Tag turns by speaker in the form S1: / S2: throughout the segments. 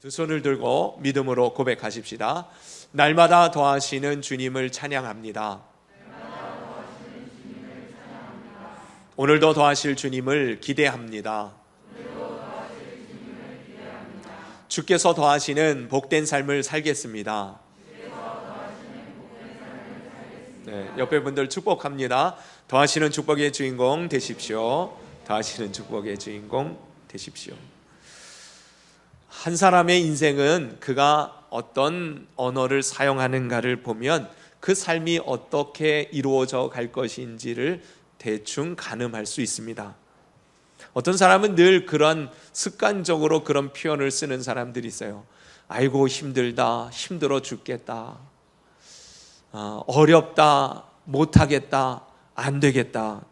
S1: 두 손을 들고 믿음으로 고백하십시다. 날마다 더하시는 주님을 찬양합니다. 오늘도 더하실 주님을 기대합니다. 주께서 더하시는 복된 삶을 살겠습니다. 네, 옆에 분들 축복합니다. 더하시는 축복의 주인공 되십시오. 더하시는 축복의 주인공 되십시오. 한 사람의 인생은 그가 어떤 언어를 사용하는가를 보면 그 삶이 어떻게 이루어져 갈 것인지를 대충 가늠할 수 있습니다. 어떤 사람은 늘 그런 습관적으로 그런 표현을 쓰는 사람들이 있어요. 아이고 힘들다, 힘들어 죽겠다, 어, 어렵다, 못하겠다, 안 되겠다.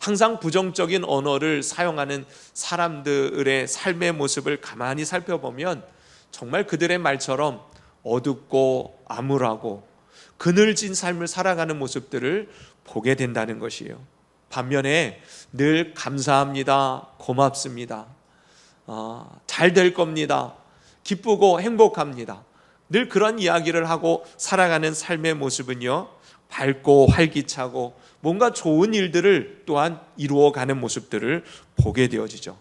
S1: 항상 부정적인 언어를 사용하는 사람들의 삶의 모습을 가만히 살펴보면 정말 그들의 말처럼 어둡고 암울하고 그늘진 삶을 살아가는 모습들을 보게 된다는 것이에요. 반면에 늘 감사합니다, 고맙습니다, 어, 잘될 겁니다, 기쁘고 행복합니다. 늘 그런 이야기를 하고 살아가는 삶의 모습은요, 밝고 활기차고 뭔가 좋은 일들을 또한 이루어가는 모습들을 보게 되어지죠.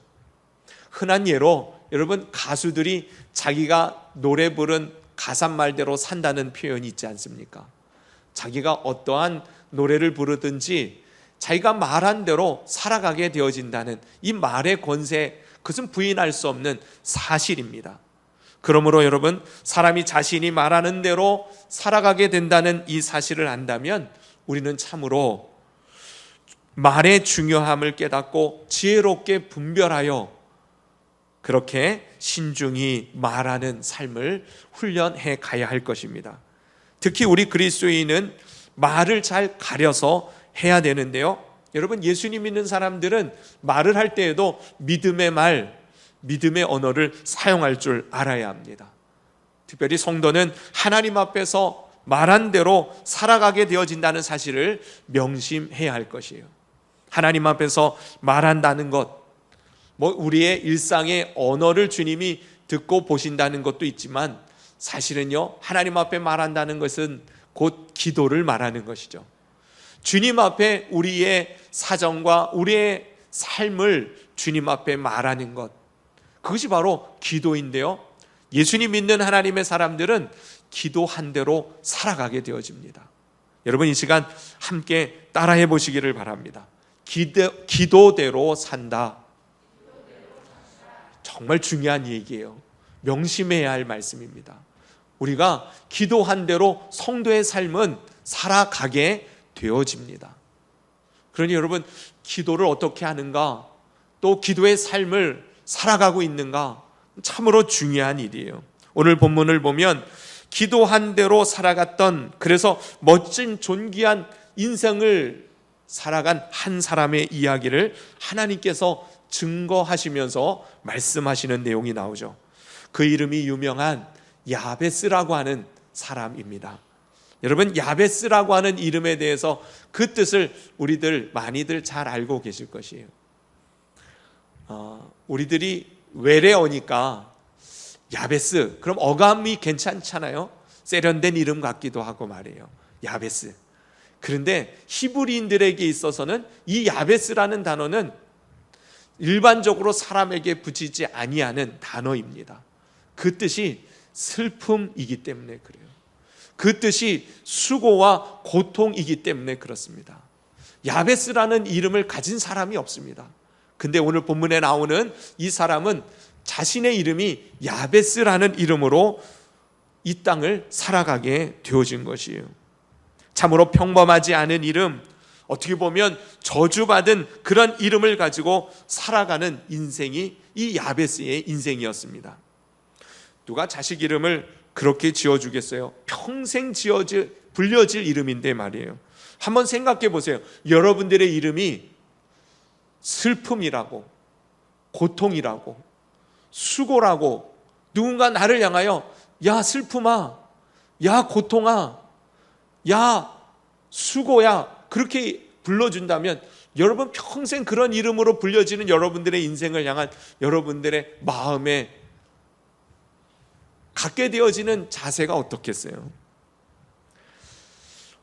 S1: 흔한 예로 여러분 가수들이 자기가 노래 부른 가사 말대로 산다는 표현이 있지 않습니까? 자기가 어떠한 노래를 부르든지 자기가 말한 대로 살아가게 되어진다는 이 말의 권세, 그것은 부인할 수 없는 사실입니다. 그러므로 여러분, 사람이 자신이 말하는 대로 살아가게 된다는 이 사실을 안다면 우리는 참으로 말의 중요함을 깨닫고 지혜롭게 분별하여 그렇게 신중히 말하는 삶을 훈련해 가야 할 것입니다. 특히 우리 그리스도인은 말을 잘 가려서 해야 되는데요. 여러분 예수님 믿는 사람들은 말을 할 때에도 믿음의 말, 믿음의 언어를 사용할 줄 알아야 합니다. 특별히 성도는 하나님 앞에서 말한 대로 살아가게 되어진다는 사실을 명심해야 할 것이에요. 하나님 앞에서 말한다는 것, 뭐 우리의 일상의 언어를 주님이 듣고 보신다는 것도 있지만 사실은요, 하나님 앞에 말한다는 것은 곧 기도를 말하는 것이죠. 주님 앞에 우리의 사정과 우리의 삶을 주님 앞에 말하는 것. 그것이 바로 기도인데요. 예수님 믿는 하나님의 사람들은 기도한 대로 살아가게 되어집니다. 여러분 이 시간 함께 따라해 보시기를 바랍니다. 기도, 기도대로 산다. 정말 중요한 얘기예요. 명심해야 할 말씀입니다. 우리가 기도한 대로 성도의 삶은 살아가게 되어집니다. 그러니 여러분, 기도를 어떻게 하는가, 또 기도의 삶을 살아가고 있는가, 참으로 중요한 일이에요. 오늘 본문을 보면 기도한 대로 살아갔던 그래서 멋진 존귀한 인생을 살아간 한 사람의 이야기를 하나님께서 증거하시면서 말씀하시는 내용이 나오죠. 그 이름이 유명한 야베스라고 하는 사람입니다. 여러분 야베스라고 하는 이름에 대해서 그 뜻을 우리들 많이들 잘 알고 계실 것이에요. 어, 우리들이 외래어니까 야베스 그럼 어감이 괜찮잖아요. 세련된 이름 같기도 하고 말이에요. 야베스. 그런데 히브리인들에게 있어서는 이 야베스라는 단어는 일반적으로 사람에게 붙이지 아니하는 단어입니다. 그 뜻이 슬픔이기 때문에 그래요. 그 뜻이 수고와 고통이기 때문에 그렇습니다. 야베스라는 이름을 가진 사람이 없습니다. 근데 오늘 본문에 나오는 이 사람은 자신의 이름이 야베스라는 이름으로 이 땅을 살아가게 되어진 것이에요. 참으로 평범하지 않은 이름, 어떻게 보면 저주받은 그런 이름을 가지고 살아가는 인생이 이 야베스의 인생이었습니다. 누가 자식 이름을 그렇게 지어주겠어요? 평생 지어질, 불려질 이름인데 말이에요. 한번 생각해 보세요. 여러분들의 이름이 슬픔이라고, 고통이라고, 수고라고, 누군가 나를 향하여, 야, 슬픔아, 야, 고통아, 야, 수고야, 그렇게 불러준다면, 여러분 평생 그런 이름으로 불려지는 여러분들의 인생을 향한 여러분들의 마음의 갖게 되어지는 자세가 어떻겠어요?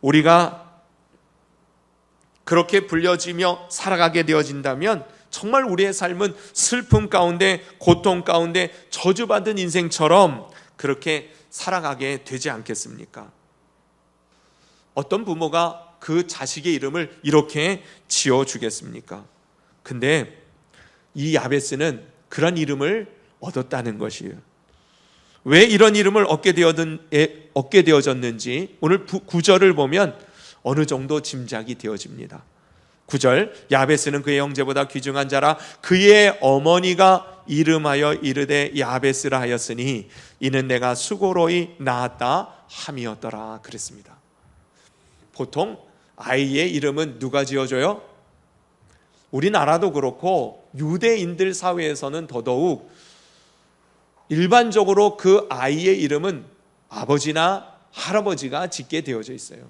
S1: 우리가 그렇게 불려지며 살아가게 되어진다면 정말 우리의 삶은 슬픔 가운데 고통 가운데 저주받은 인생처럼 그렇게 살아가게 되지 않겠습니까? 어떤 부모가 그 자식의 이름을 이렇게 지어 주겠습니까? 근데 이 야베스는 그런 이름을 얻었다는 것이에요. 왜 이런 이름을 얻게 에, 얻게 되어졌는지 오늘 구절을 보면 어느 정도 짐작이 되어집니다. 9절 야베스는 그의 형제보다 귀중한 자라 그의 어머니가 이름하여 이르되 야베스라 하였으니 이는 내가 수고로이 낳았다 함이었더라 그랬습니다. 보통 아이의 이름은 누가 지어줘요? 우리나라도 그렇고 유대인들 사회에서는 더더욱 일반적으로 그 아이의 이름은 아버지나 할아버지가 짓게 되어져 있어요.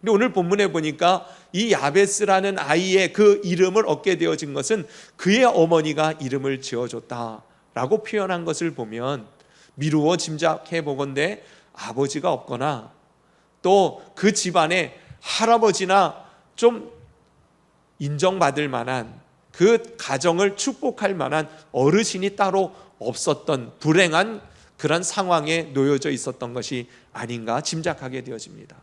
S1: 근데 오늘 본문에 보니까 이 야베스라는 아이의 그 이름을 얻게 되어진 것은 그의 어머니가 이름을 지어줬다라고 표현한 것을 보면 미루어 짐작해 보건대 아버지가 없거나 또 그 집안에 할아버지나 좀 인정받을 만한 그 가정을 축복할 만한 어르신이 따로 없었던 불행한 그런 상황에 놓여져 있었던 것이 아닌가 짐작하게 되어집니다.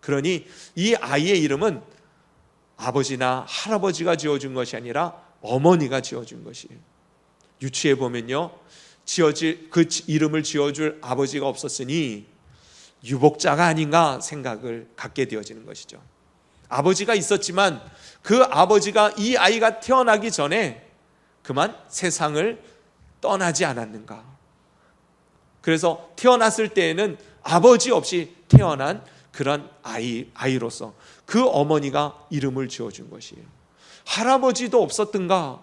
S1: 그러니 이 아이의 이름은 아버지나 할아버지가 지어준 것이 아니라 어머니가 지어준 것이에요. 유치해 보면요. 지어질 그 이름을 지어줄 아버지가 없었으니 유복자가 아닌가 생각을 갖게 되어지는 것이죠. 아버지가 있었지만 그 아버지가 이 아이가 태어나기 전에 그만 세상을 떠나지 않았는가. 그래서 태어났을 때에는 아버지 없이 태어난 그런 아이, 아이로서 그 어머니가 이름을 지어준 것이에요. 할아버지도 없었던가?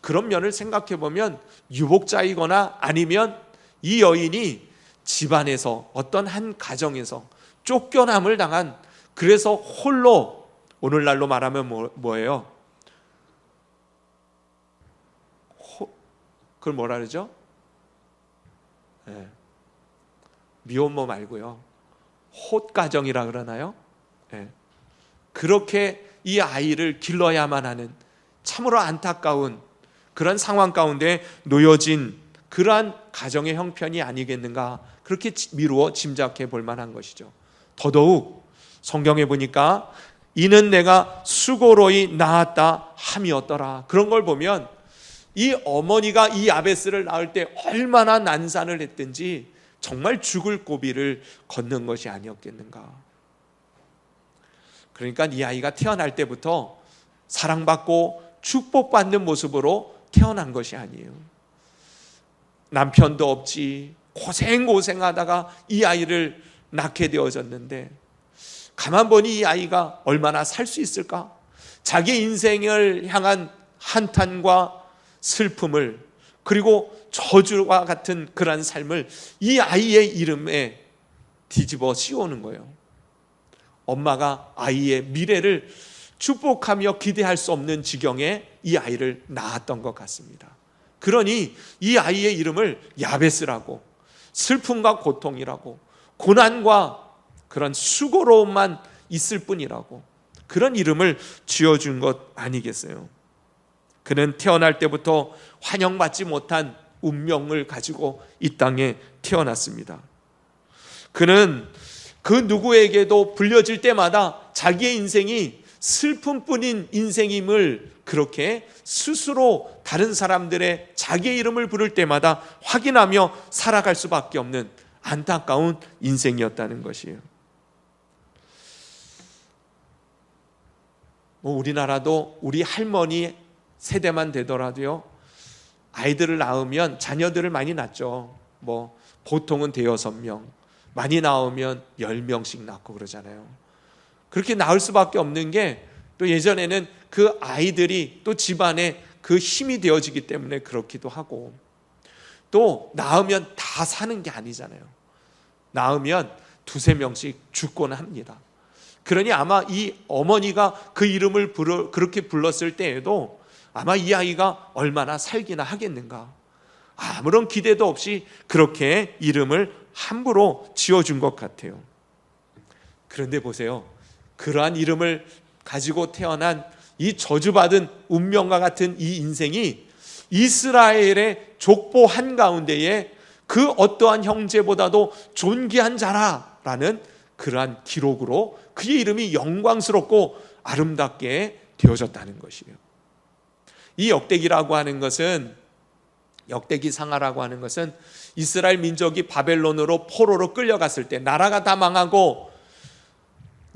S1: 그런 면을 생각해 보면 유복자이거나 아니면 이 여인이 집안에서 어떤 한 가정에서 쫓겨남을 당한 그래서 홀로 오늘날로 말하면 뭐, 뭐예요? 호, 그걸 뭐라 그러죠? 네. 미혼모 말고요. 헛가정이라 그러나요? 네. 그렇게 이 아이를 길러야만 하는 참으로 안타까운 그런 상황 가운데 놓여진 그러한 가정의 형편이 아니겠는가 그렇게 미루어 짐작해 볼 만한 것이죠. 더더욱 성경에 보니까 이는 내가 수고로이 낳았다 함이었더라. 그런 걸 보면 이 어머니가 이 아베스를 낳을 때 얼마나 난산을 했든지 정말 죽을 고비를 걷는 것이 아니었겠는가. 그러니까 이 아이가 태어날 때부터 사랑받고 축복받는 모습으로 태어난 것이 아니에요. 남편도 없지, 고생고생하다가 이 아이를 낳게 되어졌는데 가만 보니 이 아이가 얼마나 살 수 있을까? 자기 인생을 향한 한탄과 슬픔을 그리고 저주와 같은 그러한 삶을 이 아이의 이름에 뒤집어 씌우는 거예요. 엄마가 아이의 미래를 축복하며 기대할 수 없는 지경에 이 아이를 낳았던 것 같습니다. 그러니 이 아이의 이름을 야베스라고 슬픔과 고통이라고 고난과 그런 수고로움만 있을 뿐이라고 그런 이름을 지어준 것 아니겠어요? 그는 태어날 때부터 환영받지 못한 운명을 가지고 이 땅에 태어났습니다. 그는 그 누구에게도 불려질 때마다 자기의 인생이 슬픔뿐인 인생임을 그렇게 스스로 다른 사람들의 자기의 이름을 부를 때마다 확인하며 살아갈 수밖에 없는 안타까운 인생이었다는 것이에요. 뭐 우리나라도 우리 할머니 세대만 되더라도요. 아이들을 낳으면 자녀들을 많이 낳죠. 뭐 보통은 대여섯 명, 많이 낳으면 열 명씩 낳고 그러잖아요. 그렇게 낳을 수밖에 없는 게 또 예전에는 그 아이들이 또 집안에 그 힘이 되어지기 때문에 그렇기도 하고 또 낳으면 다 사는 게 아니잖아요. 낳으면 두세 명씩 죽곤 합니다. 그러니 아마 이 어머니가 그 이름을 부르, 그렇게 불렀을 때에도 아마 이 아이가 얼마나 살기나 하겠는가. 아무런 기대도 없이 그렇게 이름을 함부로 지어준 것 같아요. 그런데 보세요. 그러한 이름을 가지고 태어난 이 저주받은 운명과 같은 이 인생이 이스라엘의 족보 한가운데에 그 어떠한 형제보다도 존귀한 자라라는 그러한 기록으로 그의 이름이 영광스럽고 아름답게 되어졌다는 것이에요. 이 역대기라고 하는 것은 역대기 상하라고 하는 것은 이스라엘 민족이 바벨론으로 포로로 끌려갔을 때 나라가 다 망하고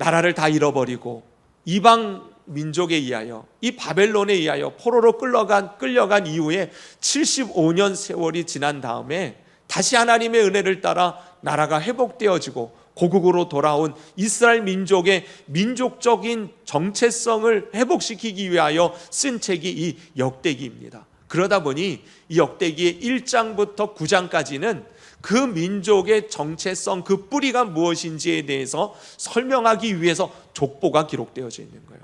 S1: 나라를 다 잃어버리고 이방 민족에 의하여 이 바벨론에 의하여 포로로 끌려간 끌려간 이후에 75년 세월이 지난 다음에 다시 하나님의 은혜를 따라 나라가 회복되어지고 고국으로 돌아온 이스라엘 민족의 민족적인 정체성을 회복시키기 위하여 쓴 책이 이 역대기입니다. 그러다 보니 이 역대기의 1장부터 9장까지는 그 민족의 정체성, 그 뿌리가 무엇인지에 대해서 설명하기 위해서 족보가 기록되어져 있는 거예요.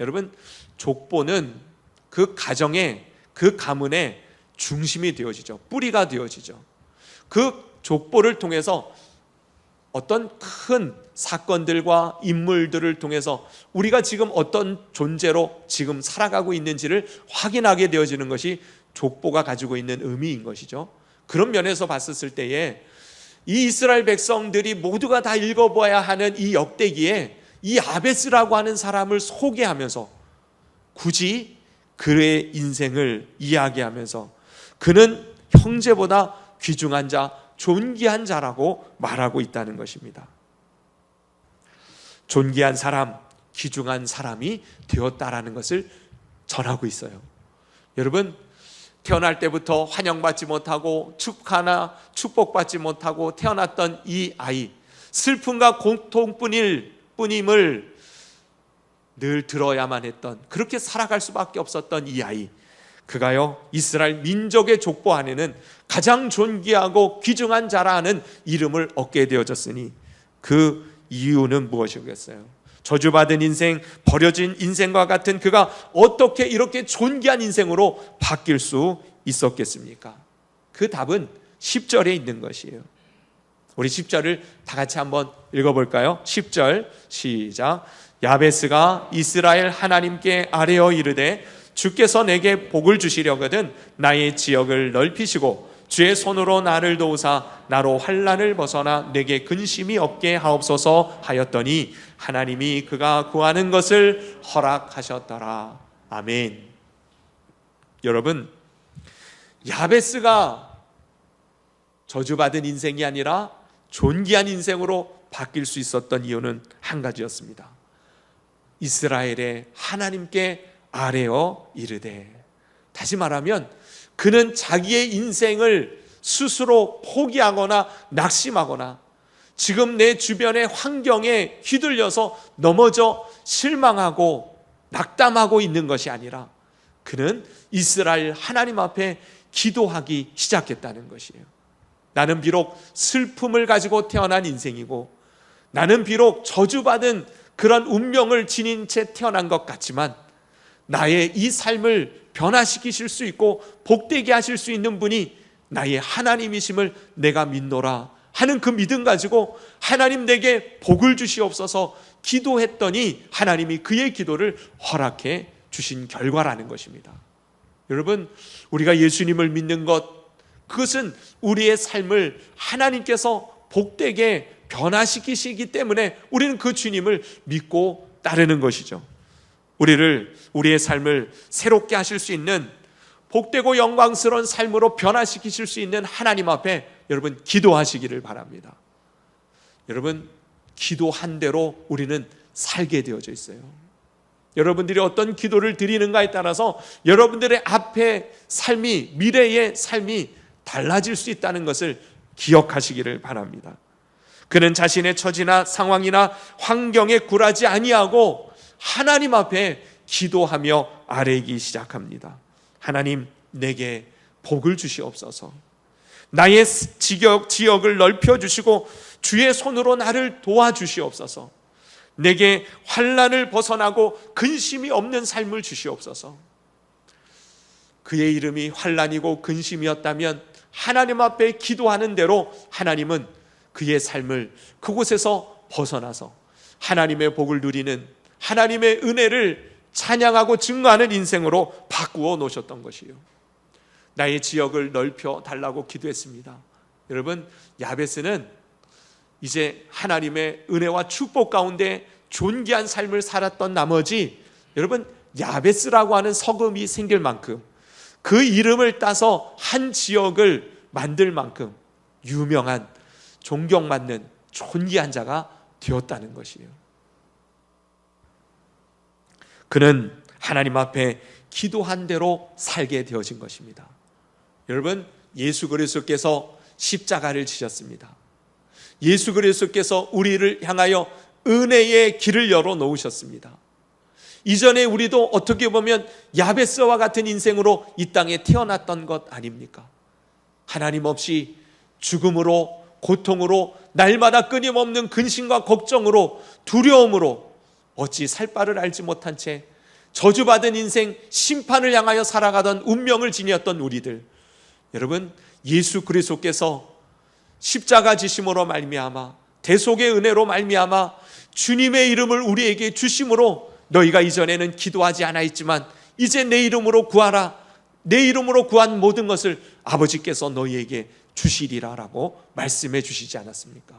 S1: 여러분, 족보는 그 가정의 그 가문의 중심이 되어지죠. 뿌리가 되어지죠. 그 족보를 통해서 어떤 큰 사건들과 인물들을 통해서 우리가 지금 어떤 존재로 지금 살아가고 있는지를 확인하게 되어지는 것이 족보가 가지고 있는 의미인 것이죠. 그런 면에서 봤었을 때에 이 이스라엘 백성들이 모두가 다 읽어봐야 하는 이 역대기에 이 아베스라고 하는 사람을 소개하면서 굳이 그의 인생을 이야기하면서 그는 형제보다 귀중한 자, 존귀한 자라고 말하고 있다는 것입니다. 존귀한 사람, 귀중한 사람이 되었다라는 것을 전하고 있어요. 여러분, 태어날 때부터 환영받지 못하고 축하나 축복받지 못하고 태어났던 이 아이, 슬픔과 고통뿐일 뿐임을 늘 들어야만 했던 그렇게 살아갈 수밖에 없었던 이 아이. 그가요 이스라엘 민족의 족보 안에는 가장 존귀하고 귀중한 자라는 이름을 얻게 되어졌으니 그 이유는 무엇이겠어요? 저주받은 인생, 버려진 인생과 같은 그가 어떻게 이렇게 존귀한 인생으로 바뀔 수 있었겠습니까? 그 답은 10절에 있는 것이에요. 우리 10절을 다 같이 한번 읽어볼까요? 10절 시작. 야베스가 이스라엘 하나님께 아뢰어 이르되 주께서 내게 복을 주시려거든 나의 지역을 넓히시고 주의 손으로 나를 도우사 나로 환란을 벗어나 내게 근심이 없게 하옵소서 하였더니 하나님이 그가 구하는 것을 허락하셨더라. 아멘. 여러분, 야베스가 저주받은 인생이 아니라 존귀한 인생으로 바뀔 수 있었던 이유는 한 가지였습니다. 이스라엘의 하나님께 아뢰어 이르되 다시 말하면 그는 자기의 인생을 스스로 포기하거나 낙심하거나 지금 내 주변의 환경에 휘둘려서 넘어져 실망하고 낙담하고 있는 것이 아니라 그는 이스라엘 하나님 앞에 기도하기 시작했다는 것이에요. 나는 비록 슬픔을 가지고 태어난 인생이고 나는 비록 저주받은 그런 운명을 지닌 채 태어난 것 같지만 나의 이 삶을 변화시키실 수 있고 복되게 하실 수 있는 분이 나의 하나님이심을 내가 믿노라 하는 그 믿음 가지고 하나님 내게 복을 주시옵소서 기도했더니 하나님이 그의 기도를 허락해 주신 결과라는 것입니다. 여러분, 우리가 예수님을 믿는 것, 그것은 우리의 삶을 하나님께서 복되게 변화시키시기 때문에 우리는 그 주님을 믿고 따르는 것이죠. 우리를 우리의 삶을 새롭게 하실 수 있는 복되고 영광스러운 삶으로 변화시키실 수 있는 하나님 앞에 여러분 기도하시기를 바랍니다. 여러분 기도한 대로 우리는 살게 되어져 있어요. 여러분들이 어떤 기도를 드리는가에 따라서 여러분들의 앞에 삶이 미래의 삶이 달라질 수 있다는 것을 기억하시기를 바랍니다. 그는 자신의 처지나 상황이나 환경에 굴하지 아니하고 하나님 앞에 기도하며 아뢰기 시작합니다. 하나님 내게 복을 주시옵소서. 나의 지역, 지역을 넓혀 주시고 주의 손으로 나를 도와주시옵소서. 내게 환란을 벗어나고 근심이 없는 삶을 주시옵소서. 그의 이름이 환란이고 근심이었다면 하나님 앞에 기도하는 대로 하나님은 그의 삶을 그곳에서 벗어나서 하나님의 복을 누리는 하나님의 은혜를 찬양하고 증거하는 인생으로 바꾸어 놓으셨던 것이요. 나의 지역을 넓혀 달라고 기도했습니다. 여러분, 야베스는 이제 하나님의 은혜와 축복 가운데 존귀한 삶을 살았던 나머지 여러분 야베스라고 하는 서금이 생길 만큼 그 이름을 따서 한 지역을 만들 만큼 유명한 존경받는 존귀한 자가 되었다는 것이에요. 그는 하나님 앞에 기도한 대로 살게 되어진 것입니다. 여러분, 예수 그리스도께서 십자가를 지셨습니다. 예수 그리스도께서 우리를 향하여 은혜의 길을 열어 놓으셨습니다. 이전에 우리도 어떻게 보면 야베스와 같은 인생으로 이 땅에 태어났던 것 아닙니까? 하나님 없이 죽음으로 고통으로 날마다 끊임없는 근심과 걱정으로 두려움으로 어찌 살 바를 알지 못한 채 저주받은 인생 심판을 향하여 살아가던 운명을 지녔던 우리들 여러분 예수 그리스도께서 십자가 지심으로 말미암아 대속의 은혜로 말미암아 주님의 이름을 우리에게 주심으로 너희가 이전에는 기도하지 않아 있지만 이제 내 이름으로 구하라 내 이름으로 구한 모든 것을 아버지께서 너희에게 주시리라라고 말씀해 주시지 않았습니까?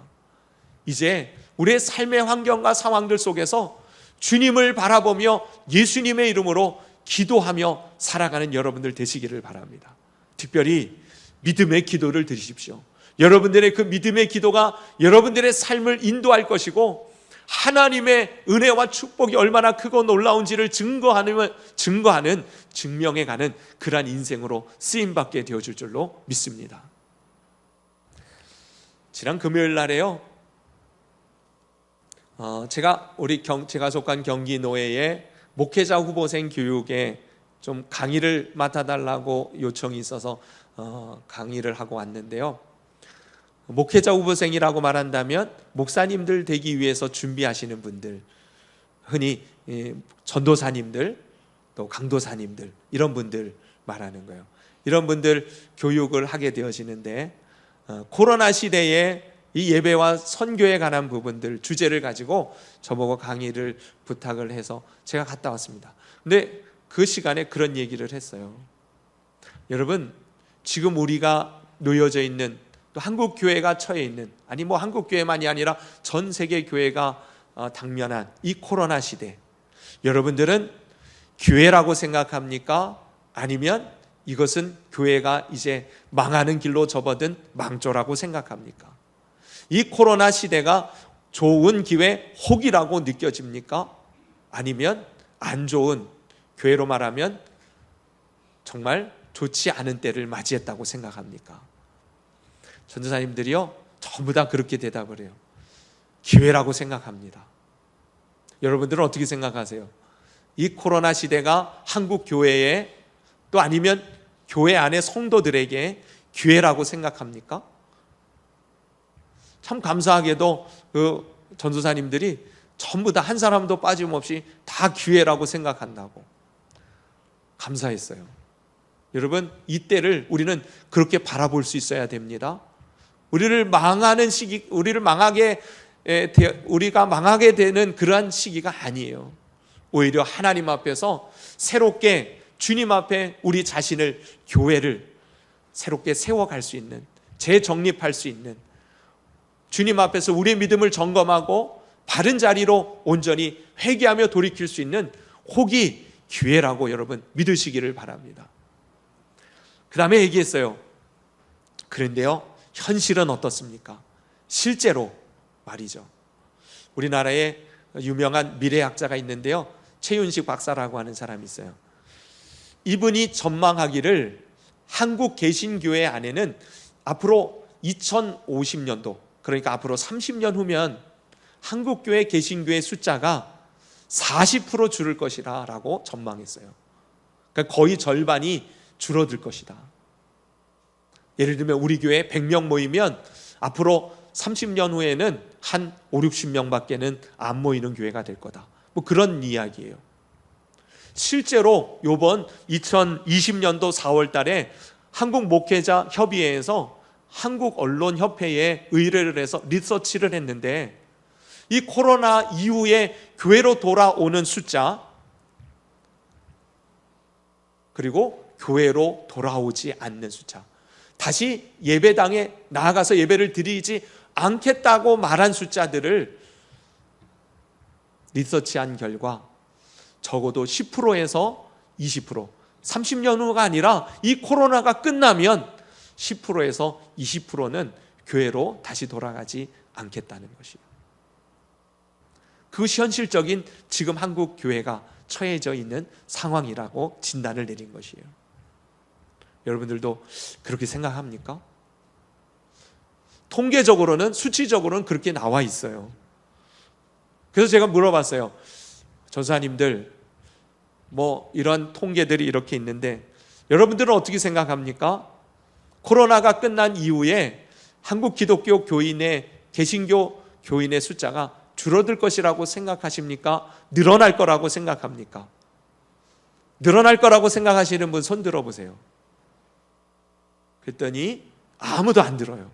S1: 이제 우리의 삶의 환경과 상황들 속에서 주님을 바라보며 예수님의 이름으로 기도하며 살아가는 여러분들 되시기를 바랍니다. 특별히 믿음의 기도를 드리십시오. 여러분들의 그 믿음의 기도가 여러분들의 삶을 인도할 것이고 하나님의 은혜와 축복이 얼마나 크고 놀라운지를 증거하는 증거하는 증명해 가는 그러한 인생으로 쓰임 받게 되어질 줄로 믿습니다. 지난 금요일 날에요. 어, 제가 우리 경, 제가 속한 경기 노예의 목회자 후보생 교육에 좀 강의를 맡아달라고 요청이 있어서 어, 강의를 하고 왔는데요. 목회자 후보생이라고 말한다면 목사님들 되기 위해서 준비하시는 분들, 흔히 전도사님들, 또 강도사님들 이런 분들 말하는 거예요. 이런 분들 교육을 하게 되어지는데 어, 코로나 시대에 이 예배와 선교에 관한 부분들 주제를 가지고 저보고 강의를 부탁을 해서 제가 갔다 왔습니다. 근데 그 시간에 그런 얘기를 했어요. 여러분, 지금 우리가 놓여져 있는 또 한국 교회가 처해 있는 아니 뭐 한국 교회만이 아니라 전 세계 교회가 어, 당면한 이 코로나 시대 여러분들은 교회라고 생각합니까? 아니면 이것은 교회가 이제 망하는 길로 접어든 망조라고 생각합니까? 이 코로나 시대가 좋은 기회 혹이라고 느껴집니까? 아니면 안 좋은 교회로 말하면 정말 좋지 않은 때를 맞이했다고 생각합니까? 전도사님들이요 전부 다 그렇게 대답을 해요. 기회라고 생각합니다. 여러분들은 어떻게 생각하세요? 이 코로나 시대가 한국 교회에 또 아니면 교회 안의 성도들에게 기회라고 생각합니까? 참 감사하게도 그 전도사님들이 전부 다 한 사람도 빠짐없이 다 기회라고 생각한다고 감사했어요. 여러분 이때를 우리는 그렇게 바라볼 수 있어야 됩니다. 우리를 망하는 시기, 우리를 망하게 우리가 망하게 되는 그러한 시기가 아니에요. 오히려 하나님 앞에서 새롭게 주님 앞에 우리 자신을 교회를 새롭게 세워갈 수 있는 재정립할 수 있는 주님 앞에서 우리의 믿음을 점검하고 바른 자리로 온전히 회개하며 돌이킬 수 있는 혹이 기회라고 여러분 믿으시기를 바랍니다. 그 다음에 얘기했어요. 그런데요, 현실은 어떻습니까? 실제로 말이죠. 우리나라에 유명한 미래학자가 있는데요. 최윤식 박사라고 하는 사람이 있어요. 이분이 전망하기를 한국 개신교회 안에는 앞으로 2050년도 그러니까 앞으로 30년 후면 한국교회 개신교회 숫자가 40% 줄을 것이라 라고 전망했어요. 그러니까 거의 절반이 줄어들 것이다. 예를 들면 우리 교회 100명 모이면 앞으로 30년 후에는 한 5, 60명 밖에는 안 모이는 교회가 될 거다. 뭐 그런 이야기예요. 실제로 요번 2020년도 4월 달에 한국 목회자 협의회에서 한국 언론 협회에 의뢰를 해서 리서치를 했는데 이 코로나 이후에 교회로 돌아오는 숫자 그리고 교회로 돌아오지 않는 숫자. 다시 예배당에 나아가서 예배를 드리지 않겠다고 말한 숫자들을 리서치한 결과 적어도 10%에서 20%, 30년 후가 아니라 이 코로나가 끝나면 10%에서 20%는 교회로 다시 돌아가지 않겠다는 것이에요. 그것이 현실적인 지금 한국 교회가 처해져 있는 상황이라고 진단을 내린 것이에요. 여러분들도 그렇게 생각합니까? 통계적으로는 수치적으로는 그렇게 나와 있어요. 그래서 제가 물어봤어요. 전사님들 뭐 이런 통계들이 이렇게 있는데 여러분들은 어떻게 생각합니까? 코로나가 끝난 이후에 한국 기독교 교인의 개신교 교인의 숫자가 줄어들 것이라고 생각하십니까? 늘어날 거라고 생각합니까? 늘어날 거라고 생각하시는 분 손 들어 보세요. 그랬더니 아무도 안 들어요.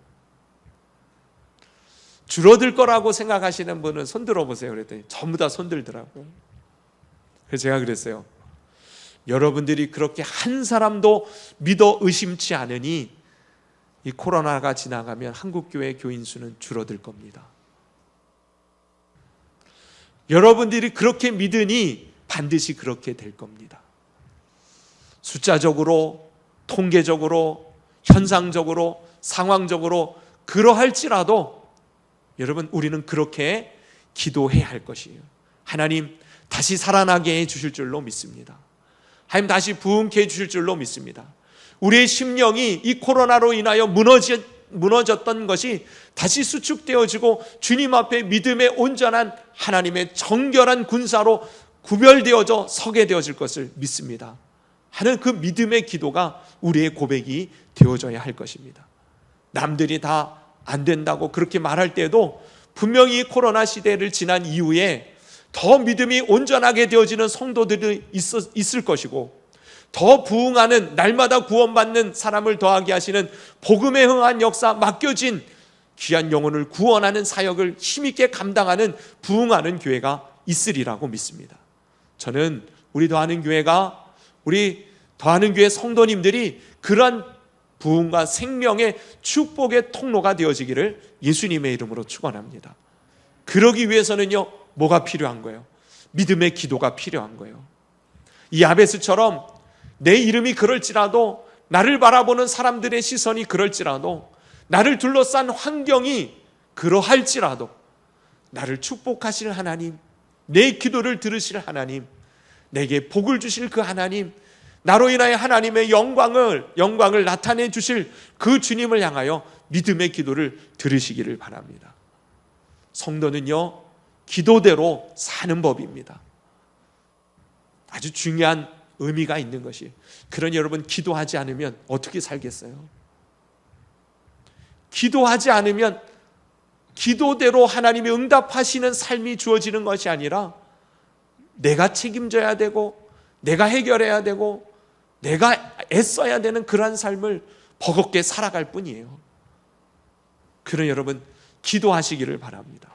S1: 줄어들 거라고 생각하시는 분은 손 들어 보세요. 그랬더니 전부 다 손 들더라고요. 그래서 제가 그랬어요. 여러분들이 그렇게 한 사람도 믿어 의심치 않으니 이 코로나가 지나가면 한국 교회 교인 수는 줄어들 겁니다. 여러분들이 그렇게 믿으니 반드시 그렇게 될 겁니다. 숫자적으로, 통계적으로, 현상적으로, 상황적으로 그러할지라도 여러분 우리는 그렇게 기도해야 할 것이에요. 하나님 다시 살아나게 해 주실 줄로 믿습니다. 하나님 다시 부흥케 해 주실 줄로 믿습니다. 우리의 심령이 이 코로나로 인하여 무너지, 무너졌던 것이 다시 수축되어지고 주님 앞에 믿음의 온전한 하나님의 정결한 군사로 구별되어져 서게 되어질 것을 믿습니다. 하는 그 믿음의 기도가 우리의 고백이 되어져야 할 것입니다. 남들이 다 안 된다고 그렇게 말할 때도 분명히 코로나 시대를 지난 이후에 더 믿음이 온전하게 되어지는 성도들이 있, 있을 것이고 더 부흥하는 날마다 구원받는 사람을 더하게 하시는 복음에 흥한 역사 맡겨진 귀한 영혼을 구원하는 사역을 힘있게 감당하는 부흥하는 교회가 있으리라고 믿습니다. 저는 우리 더하는 교회가 우리 더하는 교회 성도님들이 그러한 부흥과 생명의 축복의 통로가 되어지기를 예수님의 이름으로 축원합니다. 그러기 위해서는요 뭐가 필요한 거예요? 믿음의 기도가 필요한 거예요. 이 아베스처럼 내 이름이 그럴지라도 나를 바라보는 사람들의 시선이 그럴지라도 나를 둘러싼 환경이 그러할지라도 나를 축복하실 하나님, 내 기도를 들으실 하나님, 내게 복을 주실 그 하나님, 나로 인하여 하나님의 영광을 영광을 나타내 주실 그 주님을 향하여 믿음의 기도를 들으시기를 바랍니다. 성도는요 기도대로 사는 법입니다. 아주 중요한 의미가 있는 것이 그러니 여러분 기도하지 않으면 어떻게 살겠어요? 기도하지 않으면 기도대로 하나님이 응답하시는 삶이 주어지는 것이 아니라 내가 책임져야 되고 내가 해결해야 되고 내가 애써야 되는 그러한 삶을 버겁게 살아갈 뿐이에요. 그런 여러분 기도하시기를 바랍니다.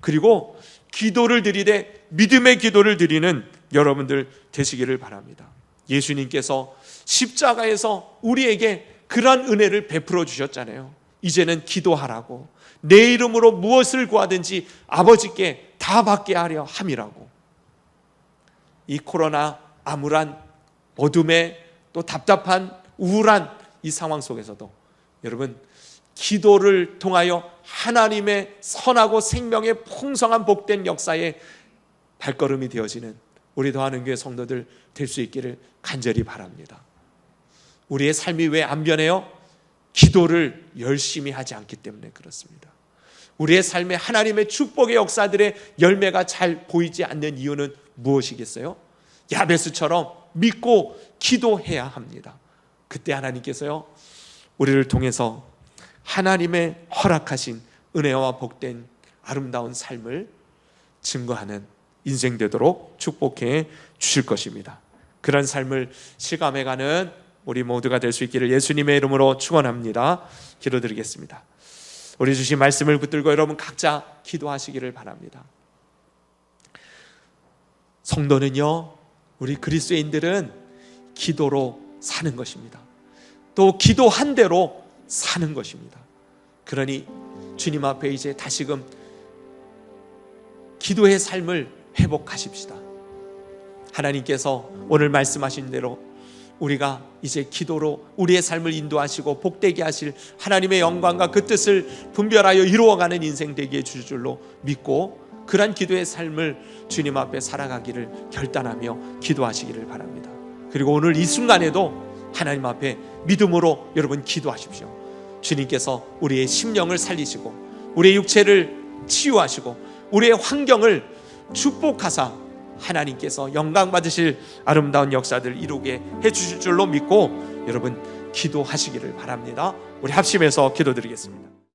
S1: 그리고 기도를 드리되 믿음의 기도를 드리는 여러분들 되시기를 바랍니다. 예수님께서 십자가에서 우리에게 그러한 은혜를 베풀어 주셨잖아요. 이제는 기도하라고 내 이름으로 무엇을 구하든지 아버지께 다 받게 하려 함이라고. 이 코로나 암울한 어둠에 또 답답한 우울한 이 상황 속에서도 여러분 기도를 통하여 하나님의 선하고 생명의 풍성한 복된 역사에 발걸음이 되어지는 우리 더하는 교회 성도들 될 수 있기를 간절히 바랍니다. 우리의 삶이 왜 안 변해요? 기도를 열심히 하지 않기 때문에 그렇습니다. 우리의 삶에 하나님의 축복의 역사들의 열매가 잘 보이지 않는 이유는 무엇이겠어요? 야베스처럼 믿고 기도해야 합니다. 그때 하나님께서요, 우리를 통해서 하나님의 허락하신 은혜와 복된 아름다운 삶을 증거하는 인생 되도록 축복해 주실 것입니다. 그런 삶을 실감해가는 우리 모두가 될 수 있기를 예수님의 이름으로 축원합니다. 기도드리겠습니다. 우리 주신 말씀을 붙들고 여러분 각자 기도하시기를 바랍니다. 성도는요, 우리 그리스도인들은 기도로 사는 것입니다. 또 기도한 대로 사는 것입니다. 그러니 주님 앞에 이제 다시금 기도의 삶을 회복하십시다. 하나님께서 오늘 말씀하신 대로 우리가 이제 기도로 우리의 삶을 인도하시고 복되게 하실 하나님의 영광과 그 뜻을 분별하여 이루어가는 인생 되게 해주실 줄로 믿고 그러한 기도의 삶을 주님 앞에 살아가기를 결단하며 기도하시기를 바랍니다. 그리고 오늘 이 순간에도 하나님 앞에 믿음으로 여러분 기도하십시오. 주님께서 우리의 심령을 살리시고 우리의 육체를 치유하시고 우리의 환경을 축복하사 하나님께서 영광 받으실 아름다운 역사들 이루게 해 주실 줄로 믿고 여러분 기도하시기를 바랍니다. 우리 합심해서 기도드리겠습니다.